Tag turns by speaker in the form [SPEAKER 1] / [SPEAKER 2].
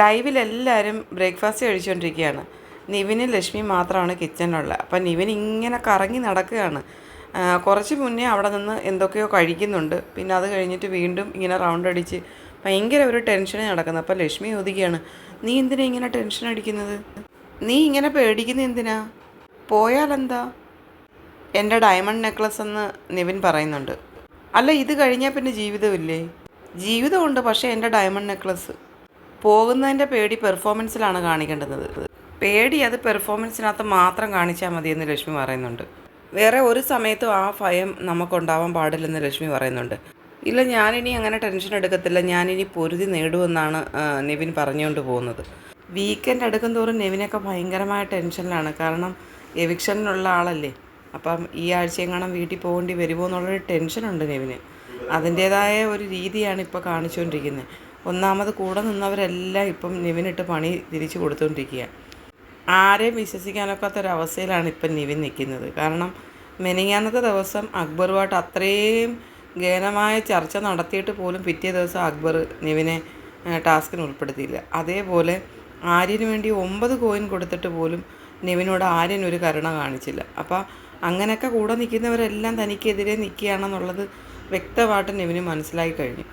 [SPEAKER 1] ലൈവിൽ എല്ലാവരും ബ്രേക്ക്ഫാസ്റ്റ് കഴിച്ചുകൊണ്ടിരിക്കുകയാണ് നിവിന് ലക്ഷ്മി മാത്രമാണ് കിച്ചണിലുള്ളത്. അപ്പം നിവിൻ ഇങ്ങനെ കറങ്ങി നടക്കുകയാണ്. കുറച്ച് മുന്നേ അവിടെ നിന്ന് എന്തൊക്കെയോ കഴിക്കുന്നുണ്ട്. പിന്നെ അത് കഴിഞ്ഞിട്ട് വീണ്ടും ഇങ്ങനെ റൗണ്ട് അടിച്ച് ഭയങ്കര ഒരു ടെൻഷനിൽ നടക്കുന്നത് അപ്പം ലക്ഷ്മി ചോദിക്കുകയാണ് നീ എന്തിനാ ഇങ്ങനെ ടെൻഷൻ അടിക്കുന്നത്? നീ ഇങ്ങനെ പേടിക്കുന്നത് എന്തിനാ? പോയാലെന്താ? എന്റെ ഡയമണ്ട് നെക്ലസ് എന്ന് നിവിൻ പറയുന്നുണ്ട്. അല്ല ഇത് കഴിഞ്ഞാൽ പിന്നെ ജീവിതമില്ലേ? ജീവിതമുണ്ട് പക്ഷേ എന്റെ ഡയമണ്ട് നെക്ലസ് പോകുന്നതിന്റെ പേടി പെർഫോമൻസിലാണ് കാണിക്കേണ്ടത് പേടി അത് പെർഫോമൻസിനകത്ത് മാത്രം കാണിച്ചാൽ മതിയെന്ന് ലക്ഷ്മി പറയുന്നുണ്ട്. വേറെ ഒരു സമയത്തും ആ ഭയം നമുക്കുണ്ടാവാൻ പാടില്ലെന്ന് ലക്ഷ്മി പറയുന്നുണ്ട്. ഇല്ല ഞാനിനി അങ്ങനെ ടെൻഷൻ എടുക്കത്തില്ല. ഞാനിനി പൊരുതി നേടുമെന്നാണ് നിവിൻ പറഞ്ഞുകൊണ്ട് പോകുന്നത്. വീക്കെൻഡ് എടുക്കും തോറും നിവിനൊക്കെ ഭയങ്കരമായ ടെൻഷനിലാണ് കാരണം എവിക്ഷനിലുള്ള ആളല്ലേ. അപ്പം ഈ ആഴ്ചയെങ്ങാനും വീട്ടിൽ പോകേണ്ടി വരുമോ എന്നുള്ളൊരു ടെൻഷനുണ്ട് നിവിന്. അതിന്റേതായ ഒരു രീതിയാണ് ഇപ്പോൾ കാണിച്ചുകൊണ്ടിരിക്കുന്നത് ഒന്നാമത് കൂടെ നിന്നവരെല്ലാം ഇപ്പം നിവിനിട്ട് പണി തിരിച്ചു കൊടുത്തുകൊണ്ടിരിക്കുക ആരെയും വിശ്വസിക്കാനൊക്കാത്തൊരവസ്ഥയിലാണ് ഇപ്പം നിവിൻ നിൽക്കുന്നത് കാരണം മെനിങ്ങാനത്തെ ദിവസം അക്ബറുമായിട്ട് അത്രയും ഗഹനമായ ചർച്ച നടത്തിയിട്ട് പോലും പിറ്റേ ദിവസം അക്ബർ നിവിനെ ടാസ്കിന് ഉൾപ്പെടുത്തിയില്ല. അതേപോലെ ആര്യന് വേണ്ടി ഒമ്പത് കോയിൻ കൊടുത്തിട്ട് പോലും നിവിനോട് ആര്യൻ ഒരു കരുണ കാണിച്ചില്ല. അപ്പോൾ അങ്ങനെയൊക്കെ കൂടെ നിൽക്കുന്നവരെല്ലാം തനിക്കെതിരെ നിൽക്കുകയാണെന്നുള്ളത് വ്യക്തമായിട്ട് നിവിന് മനസ്സിലായി കഴിഞ്ഞു.